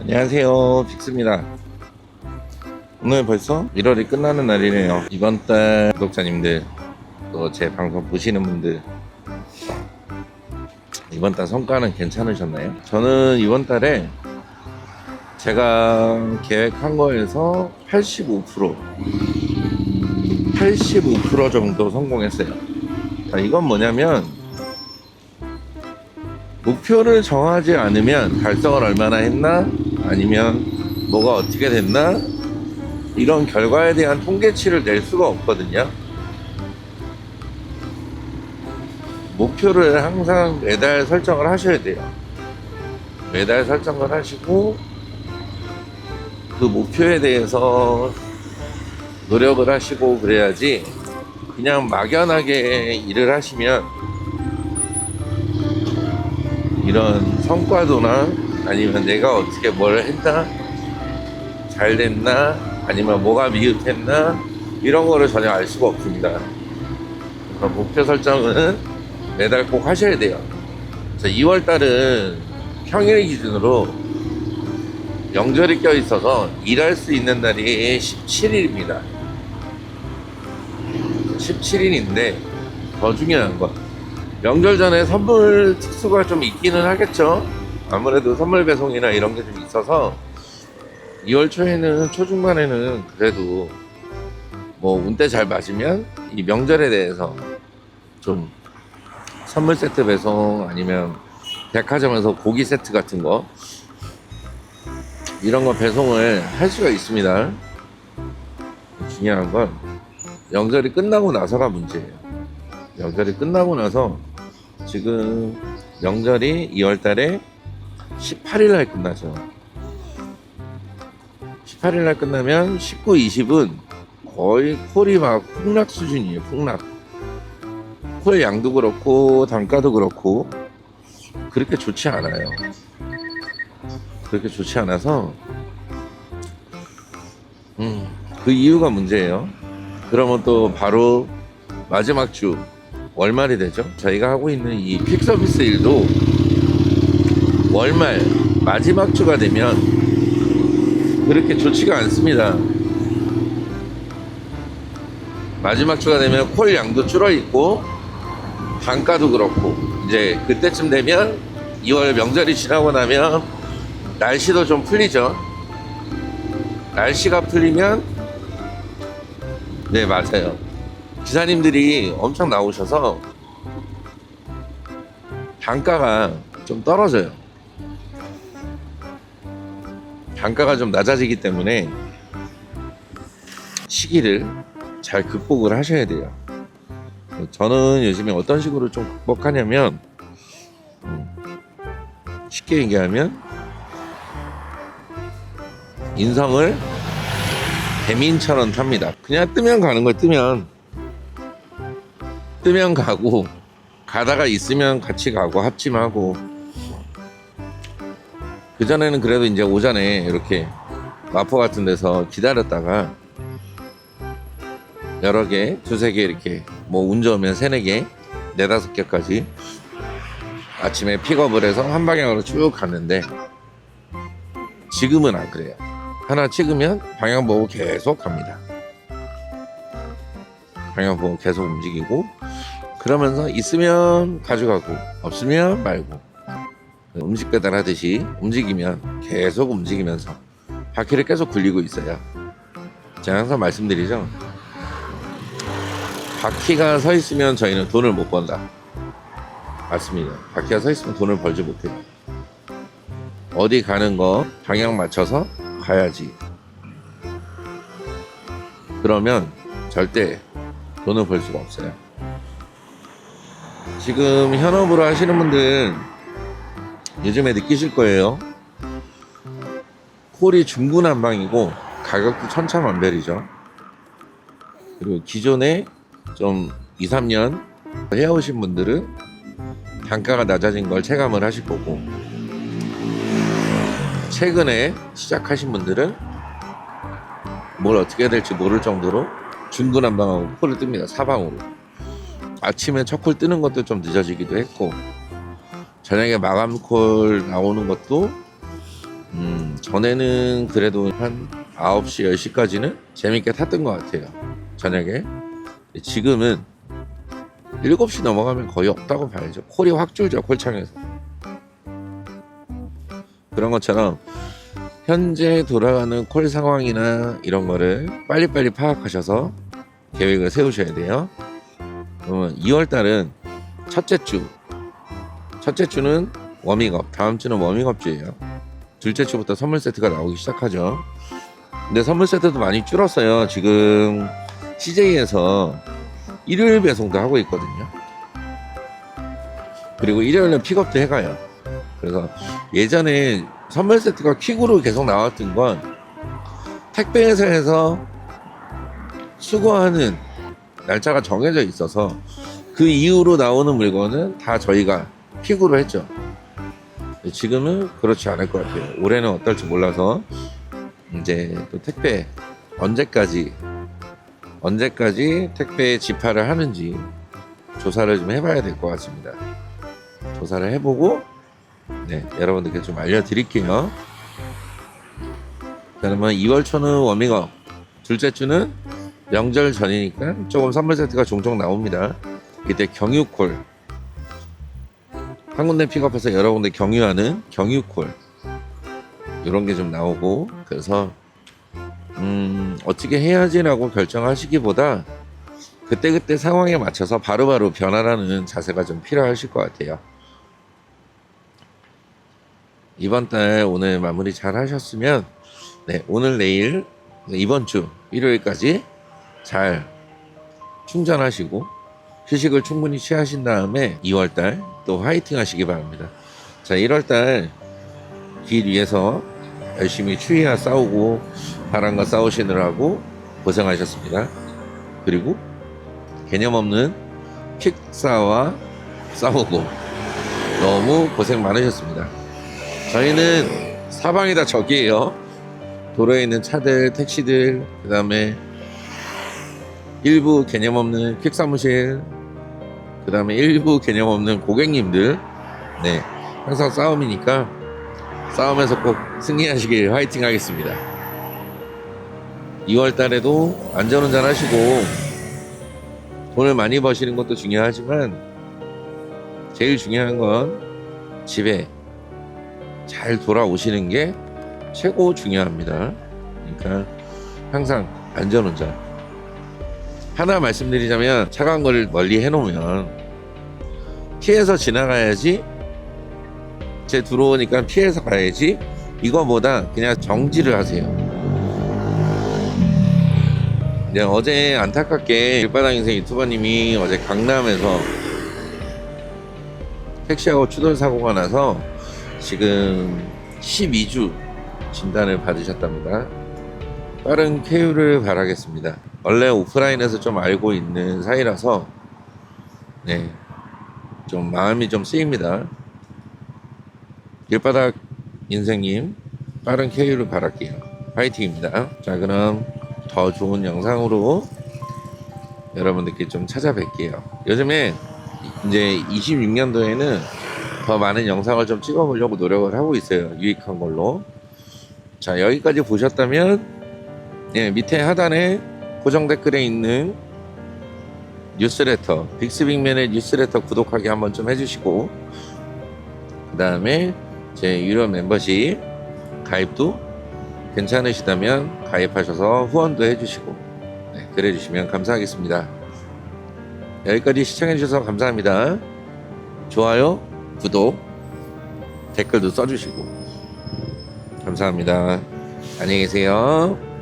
안녕하세요 빅스입니다. 오늘 벌써 1월이 끝나는 날이네요. 이번 달 구독자님들 또 제 방송 보시는 분들 이번 달 성과는 괜찮으셨나요? 저는 이번 달에 제가 계획한 거에서 85% 85% 정도 성공했어요. 자, 이건 뭐냐면 목표를 정하지 않으면 달성을 얼마나 했나 아니면 뭐가 어떻게 됐나 이런 결과에 대한 통계치를 낼 수가 없거든요. 목표를 항상 매달 설정을 하셔야 돼요. 매달 설정을 하시고 그 목표에 대해서 노력을 하시고 그래야지 그냥 막연하게 일을 하시면 이런 성과도나 아니면 내가 어떻게 뭘 했나 잘 됐나 아니면 뭐가 미흡했나 이런 거를 전혀 알 수가 없습니다. 그래서 목표 설정은 매달 꼭 하셔야 돼요. 자, 2월 달은 평일 기준으로 명절이 껴 있어서 일할 수 있는 날이 17일입니다. 17일인데 더 중요한 건 명절 전에 선물 특수가 좀 있기는 하겠죠. 아무래도 선물 배송이나 이런 게 좀 있어서 2월 초에는 초중반에는 그래도 뭐 운때 잘 맞으면 이 명절에 대해서 좀 선물 세트 배송 아니면 백화점에서 고기 세트 같은 거 이런 거 배송을 할 수가 있습니다. 중요한 건 명절이 끝나고 나서가 문제예요. 명절이 끝나고 나서 지금 명절이 2월 달에 18일 날 끝나죠. 18일 날 끝나면 19, 20은 거의 콜이 막 폭락 수준이에요. 폭락. 콜 양도 그렇고 단가도 그렇고 그렇게 좋지 않아요. 그렇게 좋지 않아서 음, 그 이유가 문제예요. 그러면 또 바로 마지막 주 월말이 되죠. 저희가 하고 있는 이 픽 서비스 일도 월말 마지막 주가 되면 그렇게 좋지가 않습니다. 마지막 주가 되면 콜 양도 줄어 있고 단가도 그렇고 이제 그때쯤 되면 2월 명절이 지나고 나면 날씨도 좀 풀리죠. 날씨가 풀리면 네 맞아요. 기사님들이 엄청 나오셔서 단가가 좀 떨어져요. 단가가 좀 낮아지기 때문에 시기를 잘 극복을 하셔야 돼요. 저는 요즘에 어떤 식으로 좀 극복하냐면 음, 쉽게 얘기하면 인성을 배민처럼 탑니다. 그냥 뜨면 가는 걸 뜨면 뜨면 가고 가다가 있으면 같이 가고 합심하고 그 전에는 그래도 이제 오전에 이렇게 마포 같은 데서 기다렸다가 여러 개, 두세 개 이렇게 뭐 운 좋으면 세네 개, 네다섯 개까지 아침에 픽업을 해서 한 방향으로 쭉 갔는데 지금은 안 그래요. 하나 찍으면 방향 보고 계속 갑니다. 방향 보고 계속 움직이고 그러면서 있으면 가져가고 없으면 말고 음식 배달하듯이 움직이면 계속 움직이면서 바퀴를 계속 굴리고 있어요. 제가 항상 말씀드리죠. 바퀴가 서 있으면 저희는 돈을 못 번다. 맞습니다. 바퀴가 서 있으면 돈을 벌지 못해요. 어디 가는 거 방향 맞춰서 가야지. 그러면 절대 돈을 벌 수가 없어요. 지금 현업으로 하시는 분들 요즘에 느끼실 거예요. 콜이 중구난방이고 가격도 천차만별이죠. 그리고 기존에 좀 2, 3년 해오신 분들은 단가가 낮아진 걸 체감을 하실 거고 최근에 시작하신 분들은 뭘 어떻게 해야 될지 모를 정도로 중구난방하고 콜을 뜹니다. 사방으로. 아침에 첫 콜 뜨는 것도 좀 늦어지기도 했고 저녁에 마감 콜 나오는 것도 음, 전에는 그래도 한 9시, 10시까지는 재밌게 탔던 것 같아요. 저녁에. 지금은 7시 넘어가면 거의 없다고 봐야죠. 콜이 확 줄죠, 콜창에서. 그런 것처럼 현재 돌아가는 콜 상황이나 이런 거를 빨리빨리 파악하셔서 계획을 세우셔야 돼요. 그러면 2월 달은 첫째 주. 첫째 주는 워밍업. 다음 주는 워밍업 주예요. 둘째 주부터 선물 세트가 나오기 시작하죠. 근데 선물 세트도 많이 줄었어요. 지금 CJ에서 일요일 배송도 하고 있거든요. 그리고 일요일은 픽업도 해가요. 그래서 예전에 선물 세트가 퀵으로 계속 나왔던 건 택배 회사에서 수거하는 날짜가 정해져 있어서 그 이후로 나오는 물건은 다 저희가 픽으로 했죠. 지금은 그렇지 않을 것 같아요. 올해는 어떨지 몰라서 이제 또 택배 언제까지 언제까지 택배 집화를 하는지 조사를 좀 해봐야 될 것 같습니다. 조사를 해보고 네 여러분들께 좀 알려드릴게요. 그러면 2월 초는 워밍업, 둘째 주는 명절 전이니까 조금 선물 세트가 종종 나옵니다. 이때 경유콜 한 군데 픽업해서 여러 군데 경유하는 경유콜 이런 게 좀 나오고 그래서 음 어떻게 해야지라고 결정하시기보다 그때그때 상황에 맞춰서 바로바로 변화라는 자세가 좀 필요하실 것 같아요. 이번 달 오늘 마무리 잘 하셨으면 네 오늘 내일 이번 주 일요일까지 잘 충전하시고 휴식을 충분히 취하신 다음에 2월달 또 화이팅 하시기 바랍니다. 자, 1월달 길 위에서 열심히 추위와 싸우고 바람과 싸우시느라고 고생하셨습니다. 그리고 개념 없는 킥사와 싸우고 너무 고생 많으셨습니다. 저희는 사방이 다 적이에요. 도로에 있는 차들, 택시들, 그 다음에 일부 개념 없는 퀵 사무실, 그 다음에 일부 개념 없는 고객님들, 네, 항상 싸움이니까 싸움에서 꼭 승리하시길 화이팅 하겠습니다. 2월 달에도 안전운전 하시고 돈을 많이 버시는 것도 중요하지만 제일 중요한 건 집에 잘 돌아오시는 게 최고 중요합니다. 그러니까 항상 안전운전. 하나 말씀드리자면 차가운 걸 멀리 해놓으면 피해서 지나가야지 제 들어오니까 피해서 가야지 이거보다 그냥 정지를 하세요. 네, 어제 안타깝게 길바닥 인생 유튜버님이 어제 강남에서 택시하고 추돌 사고가 나서 지금 12주 진단을 받으셨답니다. 빠른 쾌유를 바라겠습니다. 원래 오프라인에서 좀 알고 있는 사이라서 네, 좀 마음이 좀 쓰입니다. 길바닥 인생님 빠른 쾌유를 바랄게요. 파이팅입니다. 자 그럼 더 좋은 영상으로 여러분들께 좀 찾아뵐게요. 요즘에 이제 26년도에는 더 많은 영상을 좀 찍어보려고 노력을 하고 있어요. 유익한 걸로. 자 여기까지 보셨다면 예, 밑에 하단에 고정 댓글에 있는 뉴스레터 빅스빅맨의 뉴스레터 구독하기 한번 좀 해주시고 그 다음에 제 유료 멤버십 가입도 괜찮으시다면 가입하셔서 후원도 해주시고 네, 그래 주시면 감사하겠습니다. 여기까지 시청해주셔서 감사합니다. 좋아요, 구독, 댓글도 써주시고 감사합니다. 안녕히 계세요.